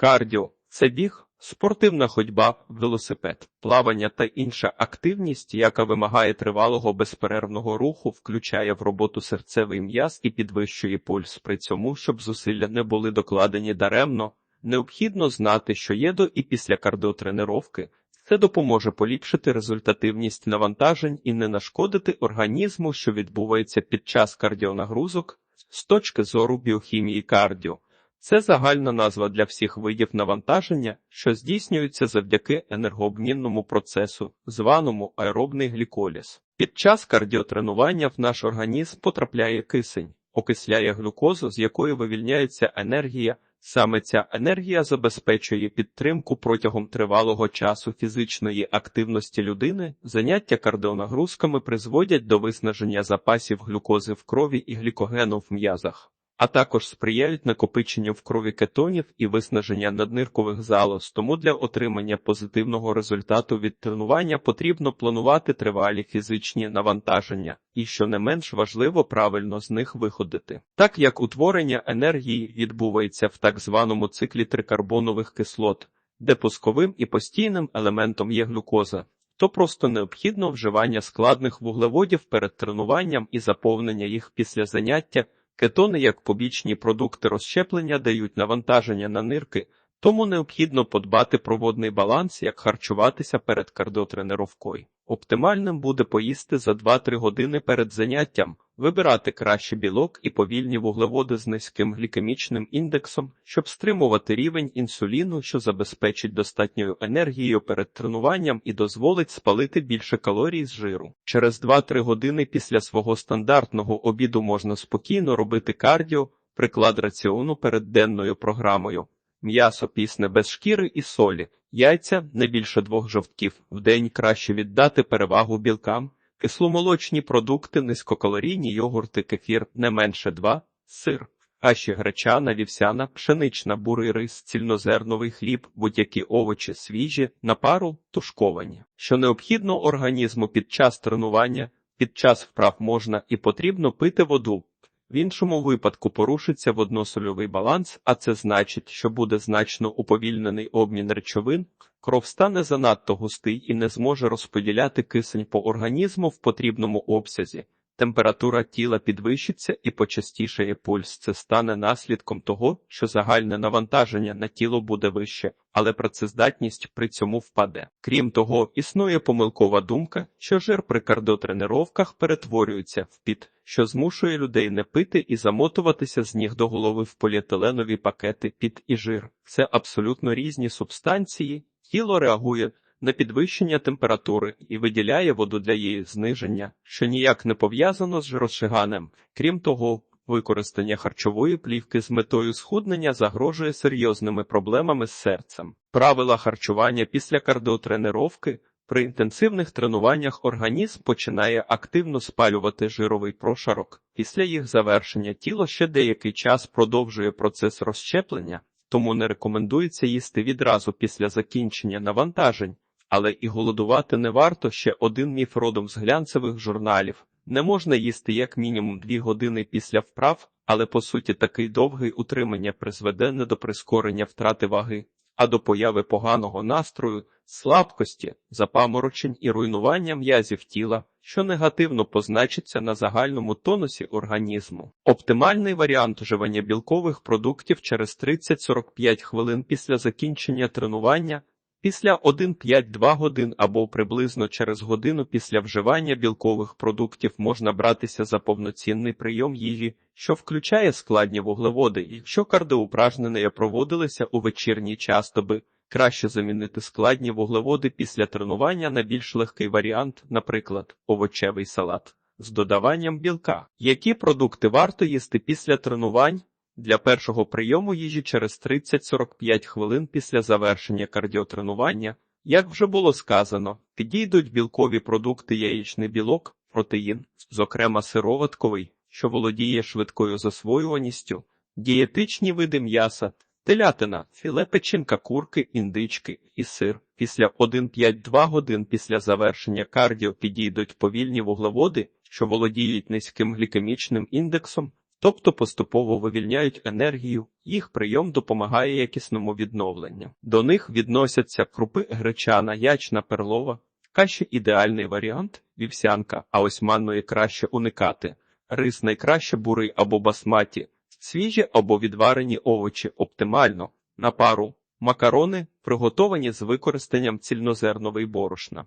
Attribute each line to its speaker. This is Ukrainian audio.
Speaker 1: Кардіо це біг, спортивна ходьба, велосипед, плавання та інша активність, яка вимагає тривалого безперервного руху, включає в роботу серцевий м'яз і підвищує пульс. При цьому, щоб зусилля не були докладені даремно, необхідно знати, що є до і після кардіотренировки. Це допоможе поліпшити результативність навантажень і не нашкодити організму, що відбувається під час кардіонагрузок з точки зору біохімії кардіо. Це загальна назва для всіх видів навантаження, що здійснюються завдяки енергообмінному процесу, званому аеробний гліколіз. Під час кардіотренування в наш організм потрапляє кисень, окисляє глюкозу, з якої вивільняється енергія. Саме ця енергія забезпечує підтримку протягом тривалого часу фізичної активності людини. Заняття кардіонагрузками призводять до виснаження запасів глюкози в крові і глікогену в м'язах а також сприяють накопиченню в крові кетонів і виснаження надниркових залоз. Тому для отримання позитивного результату від тренування потрібно планувати тривалі фізичні навантаження, і, що не менш важливо, правильно з них виходити. Так як утворення енергії відбувається в так званому циклі трикарбонових кислот, де пусковим і постійним елементом є глюкоза. То просто необхідно вживання складних вуглеводів перед тренуванням і заповнення їх після заняття. Кетони як побічні продукти розщеплення дають навантаження на нирки, тому необхідно подбати про водний баланс, як харчуватися перед кардіотренировкою. Оптимальним буде поїсти за 2-3 години перед заняттям, вибирати краще білок і повільні вуглеводи з низьким глікемічним індексом, щоб стримувати рівень інсуліну, що забезпечить достатньою енергією перед тренуванням і дозволить спалити більше калорій з жиру. Через 2-3 години після свого стандартного обіду можна спокійно робити кардіо, приклад раціону перед денною програмою. М'ясо пісне без шкіри і солі, яйця не більше двох жовтків. В день краще віддати перевагу білкам, кисломолочні продукти, низькокалорійні йогурти, кефір не менше два, сир, каші гречана, вівсяна, пшенична, бурий рис, цільнозерновий хліб, будь-які овочі свіжі, на пару тушковані. Що необхідно організму під час тренування, під час вправ можна і потрібно пити воду. В іншому випадку порушиться водносольовий баланс, а це значить, що буде значно уповільнений обмін речовин, кров стане занадто густий і не зможе розподіляти кисень по організму в потрібному обсязі. Температура тіла підвищиться і почастішає пульс. Це стане наслідком того, що загальне навантаження на тіло буде вище, але працездатність при цьому впаде. Крім того, існує помилкова думка, що жир при кардіотренировках перетворюється в піт, що змушує людей не пити і замотуватися з ніг до голови в поліетиленові пакети піт і жир. Це абсолютно різні субстанції, тіло реагує на підвищення температури і виділяє воду для її зниження, що ніяк не пов'язано з жиросжиганням. Крім того, використання харчової плівки з метою схуднення загрожує серйозними проблемами з серцем. Правила харчування після кардіотренировки при інтенсивних тренуваннях організм починає активно спалювати жировий прошарок. Після їх завершення тіло ще деякий час продовжує процес розщеплення, тому не рекомендується їсти відразу після закінчення навантажень. Але і голодувати не варто ще один міф родом з глянцевих журналів. Не можна їсти як мінімум дві години після вправ, але по суті такий довгий утримання призведе не до прискорення втрати ваги, а до появи поганого настрою, слабкості, запаморочень і руйнування м'язів тіла, що негативно позначиться на загальному тонусі організму. Оптимальний варіант вживання білкових продуктів через 30-45 хвилин після закінчення тренування. Після 1-5-2 годин або приблизно через годину після вживання білкових продуктів можна братися за повноцінний прийом їжі, що включає складні вуглеводи. Якщо кардіоупражнення проводилися у вечірній час, то би краще замінити складні вуглеводи після тренування на більш легкий варіант, наприклад, овочевий салат з додаванням білка. Які продукти варто їсти після тренувань? Для першого прийому їжі через 30-45 хвилин після завершення кардіотренування, як вже було сказано, підійдуть білкові продукти яєчний білок, протеїн, зокрема сироватковий, що володіє швидкою засвоюваністю, дієтичні види м'яса, телятина, філе печінка курки, індички і сир. Після 1-5-2 годин після завершення кардіо підійдуть повільні вуглеводи, що володіють низьким глікемічним індексом, тобто поступово вивільняють енергію, їх прийом допомагає якісному відновленню. До них відносяться крупи гречана, ячна, перлова, каші ідеальний варіант вівсянка, а ось манної краще уникати. Рис найкраще бурий або басматі, свіжі або відварені овочі оптимально, на пару, макарони, приготовані з використанням цільнозернової борошна.